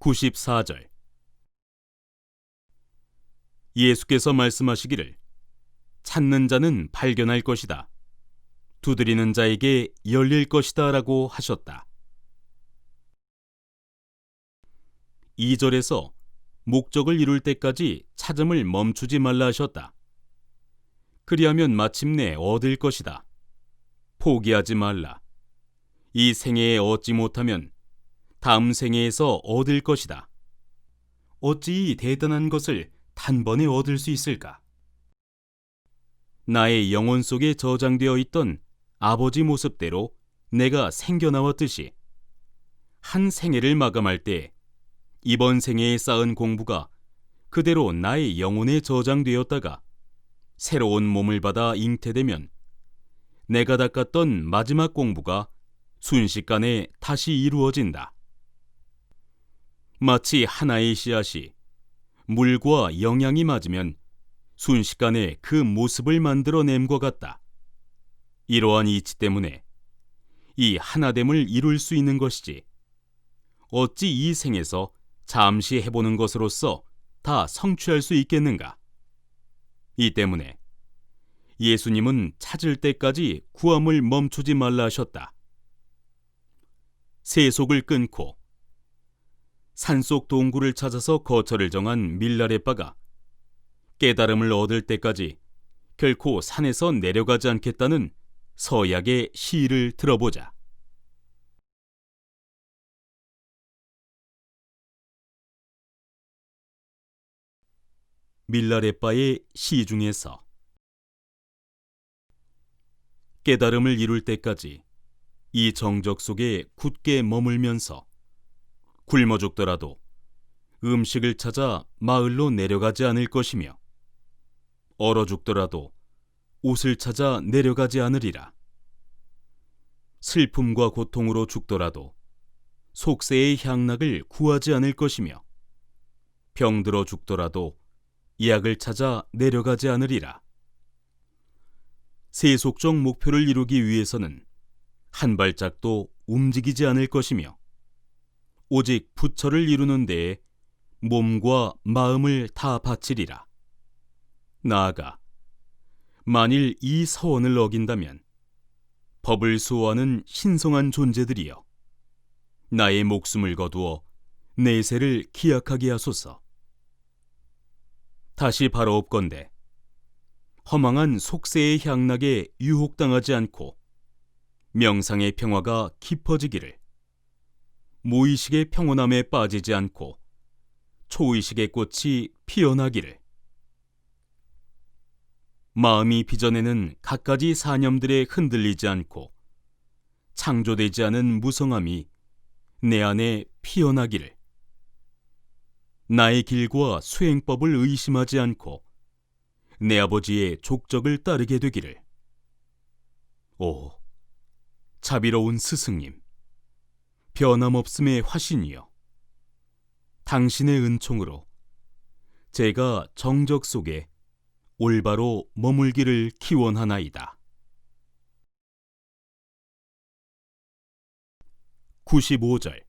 94절 예수께서 말씀하시기를 찾는 자는 발견할 것이다. 두드리는 자에게 열릴 것이다 라고 하셨다. 2절에서 목적을 이룰 때까지 찾음을 멈추지 말라 하셨다. 그리하면 마침내 얻을 것이다. 포기하지 말라. 이 생애에 얻지 못하면 다음 생애에서 얻을 것이다. 어찌 이 대단한 것을 단번에 얻을 수 있을까? 나의 영혼 속에 저장되어 있던 아버지 모습대로 내가 생겨나왔듯이 한 생애를 마감할 때 이번 생애에 쌓은 공부가 그대로 나의 영혼에 저장되었다가 새로운 몸을 받아 잉태되면 내가 닦았던 마지막 공부가 순식간에 다시 이루어진다. 마치 하나의 씨앗이 물과 영양이 맞으면 순식간에 그 모습을 만들어냄과 같다. 이러한 이치 때문에 이 하나됨을 이룰 수 있는 것이지. 어찌 이 생에서 잠시 해보는 것으로서 다 성취할 수 있겠는가? 이 때문에 예수님은 찾을 때까지 구함을 멈추지 말라 하셨다. 세속을 끊고 산속 동굴을 찾아서 거처를 정한 밀라레빠가 깨달음을 얻을 때까지 결코 산에서 내려가지 않겠다는 서약의 시를 들어보자. 밀라레빠의 시 중에서 깨달음을 이룰 때까지 이 정적 속에 굳게 머물면서 굶어 죽더라도 음식을 찾아 마을로 내려가지 않을 것이며 얼어 죽더라도 옷을 찾아 내려가지 않으리라. 슬픔과 고통으로 죽더라도 속세의 향락을 구하지 않을 것이며 병들어 죽더라도 약을 찾아 내려가지 않으리라. 세속적 목표를 이루기 위해서는 한 발짝도 움직이지 않을 것이며 오직 부처를 이루는 데에 몸과 마음을 다 바치리라. 나아가 만일 이 서원을 어긴다면 법을 수호하는 신성한 존재들이여 나의 목숨을 거두어 내세를 기약하게 하소서. 다시 바로 없건대 허망한 속세의 향락에 유혹당하지 않고 명상의 평화가 깊어지기를 무의식의 평온함에 빠지지 않고 초의식의 꽃이 피어나기를. 마음이 빚어내는 갖가지 사념들에 흔들리지 않고 창조되지 않은 무성함이 내 안에 피어나기를. 나의 길과 수행법을 의심하지 않고 내 아버지의 족적을 따르게 되기를. 오 자비로운 스승님 변함없음의 화신이여 당신의 은총으로 제가 정적 속에 올바로 머물기를 기원하나이다. 95절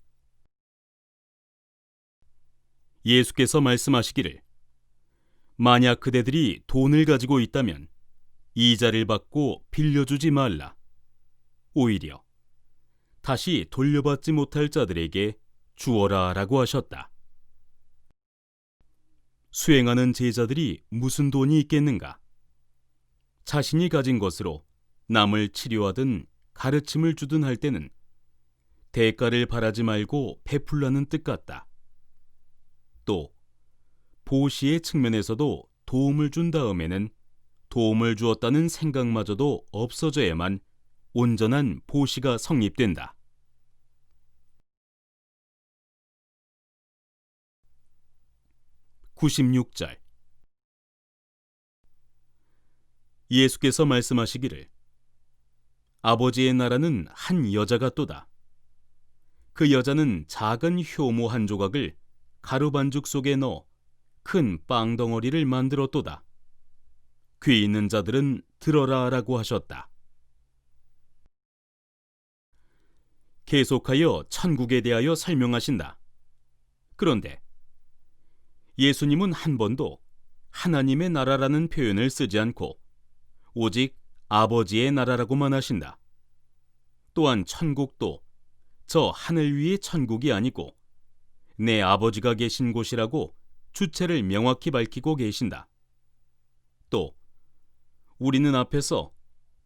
예수께서 말씀하시기를 만약 그대들이 돈을 가지고 있다면 이자를 받고 빌려주지 말라. 오히려 다시 돌려받지 못할 자들에게 주어라 라고 하셨다. 수행하는 제자들이 무슨 돈이 있겠는가? 자신이 가진 것으로 남을 치료하든 가르침을 주든 할 때는 대가를 바라지 말고 베풀라는 뜻 같다. 또 보시의 측면에서도 도움을 준 다음에는 도움을 주었다는 생각마저도 없어져야만 온전한 보시가 성립된다. 96절 예수께서 말씀하시기를 아버지의 나라는 한 여자가 또다. 그 여자는 작은 효모 한 조각을 가루 반죽 속에 넣어 큰 빵덩어리를 만들었도다. 귀 있는 자들은 들어라 라고 하셨다. 계속하여 천국에 대하여 설명하신다. 그런데 예수님은 한 번도 하나님의 나라라는 표현을 쓰지 않고 오직 아버지의 나라라고만 하신다. 또한 천국도 저 하늘 위의 천국이 아니고 내 아버지가 계신 곳이라고 주체를 명확히 밝히고 계신다. 또 우리는 앞에서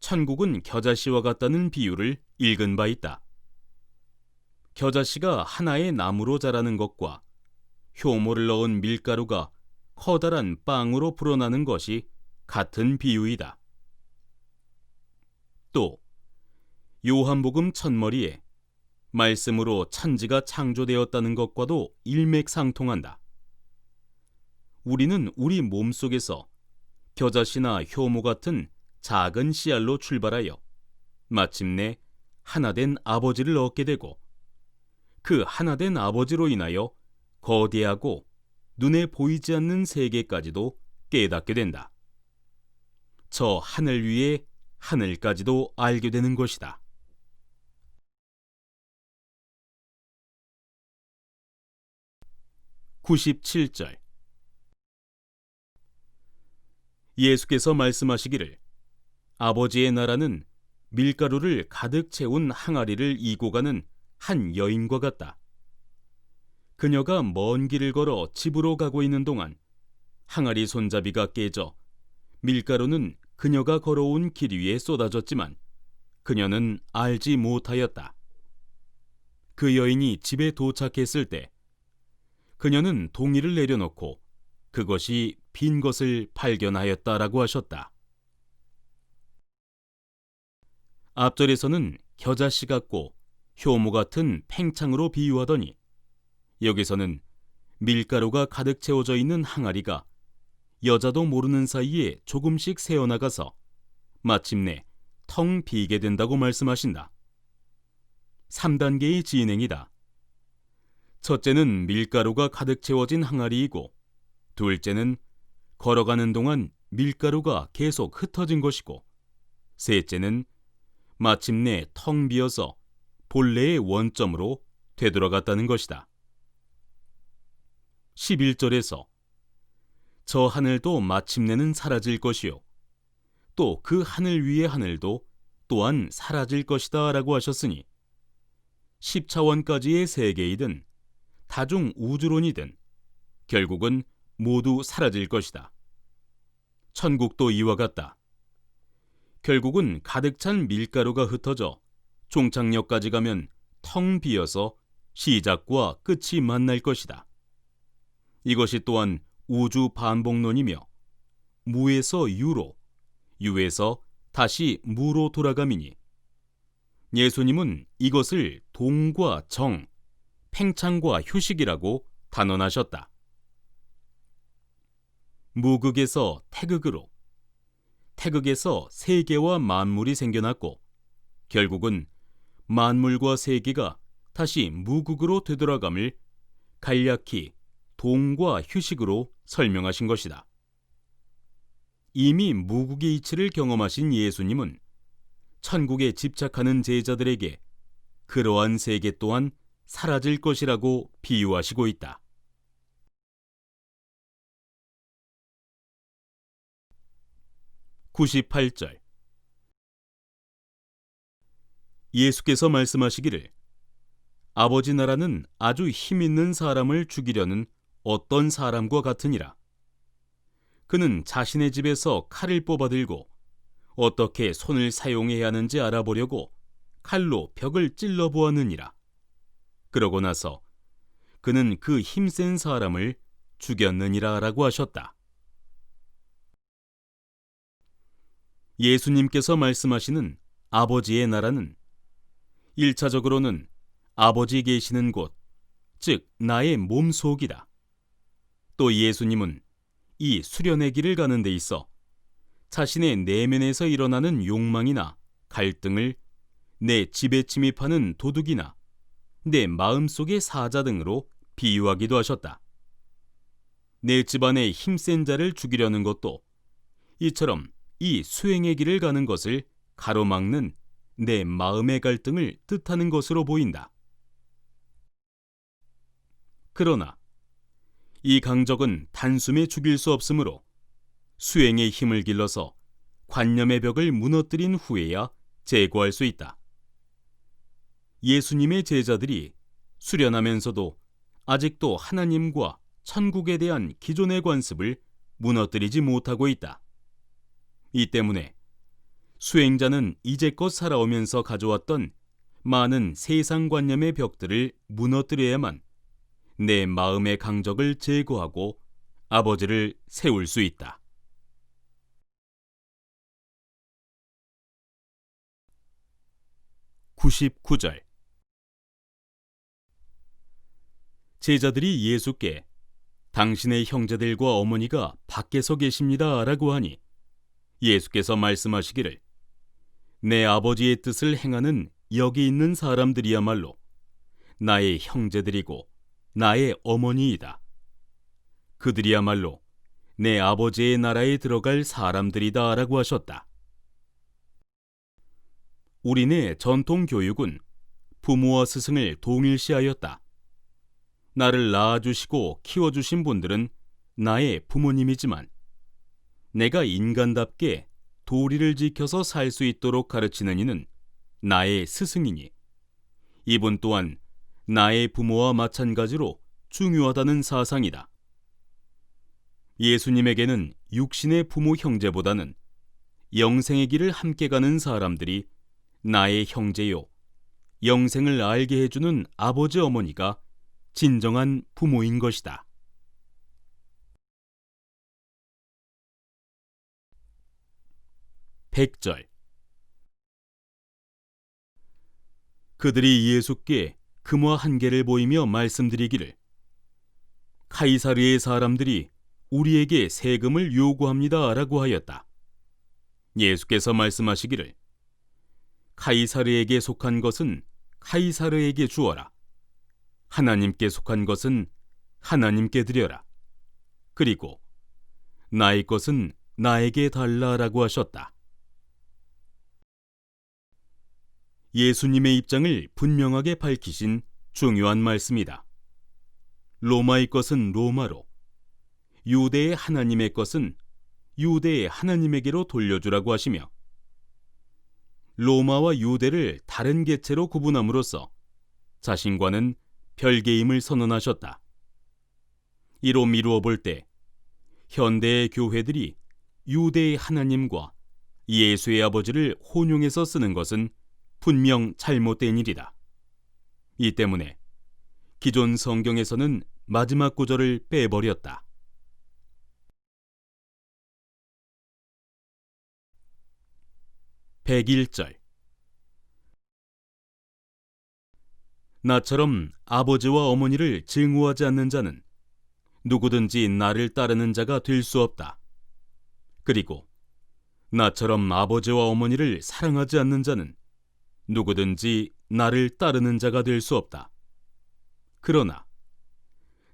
천국은 겨자씨와 같다는 비유를 읽은 바 있다. 겨자씨가 하나의 나무로 자라는 것과 효모를 넣은 밀가루가 커다란 빵으로 불어나는 것이 같은 비유이다. 또 요한복음 첫머리에 말씀으로 천지가 창조되었다는 것과도 일맥상통한다. 우리는 우리 몸 속에서 겨자씨나 효모 같은 작은 씨알로 출발하여 마침내 하나된 아버지를 얻게 되고 그 하나된 아버지로 인하여 거대하고 눈에 보이지 않는 세계까지도 깨닫게 된다. 저 하늘 위에 하늘까지도 알게 되는 것이다. (97절) 예수께서 말씀하시기를 아버지의 나라는 밀가루를 가득 채운 항아리를 이고 가는 한 여인과 같다. 그녀가 먼 길을 걸어 집으로 가고 있는 동안 항아리 손잡이가 깨져 밀가루는 그녀가 걸어온 길 위에 쏟아졌지만 그녀는 알지 못하였다. 그 여인이 집에 도착했을 때 그녀는 동이를 내려놓고 그것이 빈 것을 발견하였다라고 하셨다. 앞절에서는 겨자씨 같고 효모 같은 팽창으로 비유하더니 여기서는 밀가루가 가득 채워져 있는 항아리가 여자도 모르는 사이에 조금씩 새어나가서 마침내 텅 비게 된다고 말씀하신다. 3단계의 진행이다. 첫째는 밀가루가 가득 채워진 항아리이고 둘째는 걸어가는 동안 밀가루가 계속 흩어진 것이고 셋째는 마침내 텅 비어서 본래의 원점으로 되돌아갔다는 것이다. 11절에서 저 하늘도 마침내는 사라질 것이요. 또 그 하늘 위의 하늘도 또한 사라질 것이다 라고 하셨으니 10차원까지의 세계이든 다중 우주론이든 결국은 모두 사라질 것이다. 천국도 이와 같다. 결국은 가득 찬 밀가루가 흩어져 종착역까지 가면 텅 비어서 시작과 끝이 만날 것이다. 이것이 또한 우주 반복론이며 무에서 유로, 유에서 다시 무로 돌아감이니 예수님은 이것을 동과 정, 팽창과 휴식이라고 단언하셨다. 무극에서 태극으로, 태극에서 세계와 만물이 생겨났고 결국은 만물과 세계가 다시 무극으로 되돌아감을 간략히 동과 휴식으로 설명하신 것이다. 이미 무국의 이치를 경험하신 예수님은 천국에 집착하는 제자들에게 그러한 세계 또한 사라질 것이라고 비유하시고 있다. (98절) 예수께서 말씀하시기를 아버지 나라는 아주 힘 있는 사람을 죽이려는 어떤 사람과 같으니라. 그는 자신의 집에서 칼을 뽑아들고 어떻게 손을 사용해야 하는지 알아보려고 칼로 벽을 찔러 보았느니라. 그러고 나서 그는 그 힘센 사람을 죽였느니라라고 하셨다. 예수님께서 말씀하시는 아버지의 나라는 1차적으로는 아버지 계시는 곳, 즉 나의 몸속이다. 또 예수님은 이 수련의 길을 가는 데 있어 자신의 내면에서 일어나는 욕망이나 갈등을 내 집에 침입하는 도둑이나 내 마음속의 사자 등으로 비유하기도 하셨다. 내 집안의 힘센 자를 죽이려는 것도 이처럼 이 수행의 길을 가는 것을 가로막는 내 마음의 갈등을 뜻하는 것으로 보인다. 그러나 이 강적은 단숨에 죽일 수 없으므로 수행의 힘을 길러서 관념의 벽을 무너뜨린 후에야 제거할 수 있다. 예수님의 제자들이 수련하면서도 아직도 하나님과 천국에 대한 기존의 관습을 무너뜨리지 못하고 있다. 이 때문에 수행자는 이제껏 살아오면서 가져왔던 많은 세상관념의 벽들을 무너뜨려야만 내 마음의 강적을 제거하고 아버지를 세울 수 있다. (99절) 제자들이 예수께 당신의 형제들과 어머니가 밖에서 계십니다 라고 하니 예수께서 말씀하시기를 내 아버지의 뜻을 행하는 여기 있는 사람들이야말로 나의 형제들이고 나의 어머니이다. 그들이야말로 내 아버지의 나라에 들어갈 사람들이다 라고 하셨다. 우리네 전통 교육은 부모와 스승을 동일시하였다. 나를 낳아주시고 키워주신 분들은 나의 부모님이지만 내가 인간답게 도리를 지켜서 살 수 있도록 가르치는 이는 나의 스승이니 이분 또한 나의 부모와 마찬가지로 중요하다는 사상이다. 예수님에게는 육신의 부모 형제보다는 영생의 길을 함께 가는 사람들이 나의 형제요, 영생을 알게 해주는 아버지 어머니가 진정한 부모인 것이다. 백절 그들이 예수께 금화 한 개를 보이며 말씀드리기를 카이사르의 사람들이 우리에게 세금을 요구합니다라고 하였다. 예수께서 말씀하시기를 카이사르에게 속한 것은 카이사르에게 주어라. 하나님께 속한 것은 하나님께 드려라. 그리고 나의 것은 나에게 달라라고 하셨다. 예수님의 입장을 분명하게 밝히신 중요한 말씀이다. 로마의 것은 로마로, 유대의 하나님의 것은 유대의 하나님에게로 돌려주라고 하시며, 로마와 유대를 다른 개체로 구분함으로써 자신과는 별개임을 선언하셨다. 이로 미루어 볼 때 현대의 교회들이 유대의 하나님과 예수의 아버지를 혼용해서 쓰는 것은 분명 잘못된 일이다. 이 때문에 기존 성경에서는 마지막 구절을 빼버렸다. 백일절 나처럼 아버지와 어머니를 증오하지 않는 자는 누구든지 나를 따르는 자가 될 수 없다. 그리고 나처럼 아버지와 어머니를 사랑하지 않는 자는 누구든지 나를 따르는 자가 될 수 없다. 그러나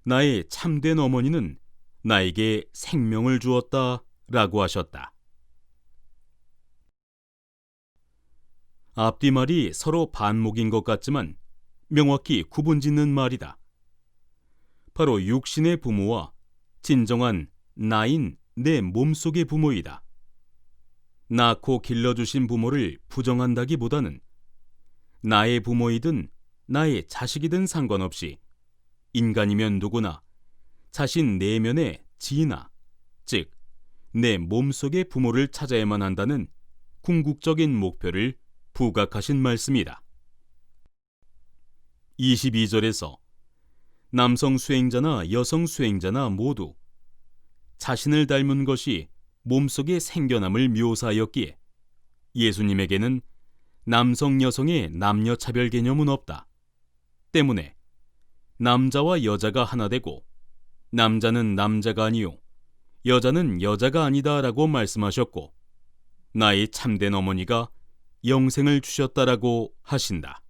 나의 참된 어머니는 나에게 생명을 주었다 라고 하셨다. 앞뒤 말이 서로 반목인 것 같지만 명확히 구분 짓는 말이다. 바로 육신의 부모와 진정한 나인 내 몸속의 부모이다. 낳고 길러주신 부모를 부정한다기보다는 나의 부모이든 나의 자식이든 상관없이 인간이면 누구나 자신 내면의 지나, 즉, 내 몸속의 부모를 찾아야만 한다는 궁극적인 목표를 부각하신 말씀이다. 22절에서 남성 수행자나 여성 수행자나 모두 자신을 닮은 것이 몸속의 생겨남을 묘사하였기에 예수님에게는 남성 여성의 남녀 차별 개념은 없다. 때문에 남자와 여자가 하나 되고 남자는 남자가 아니요 여자는 여자가 아니다라고 말씀하셨고 나의 참된 어머니가 영생을 주셨다라고 하신다.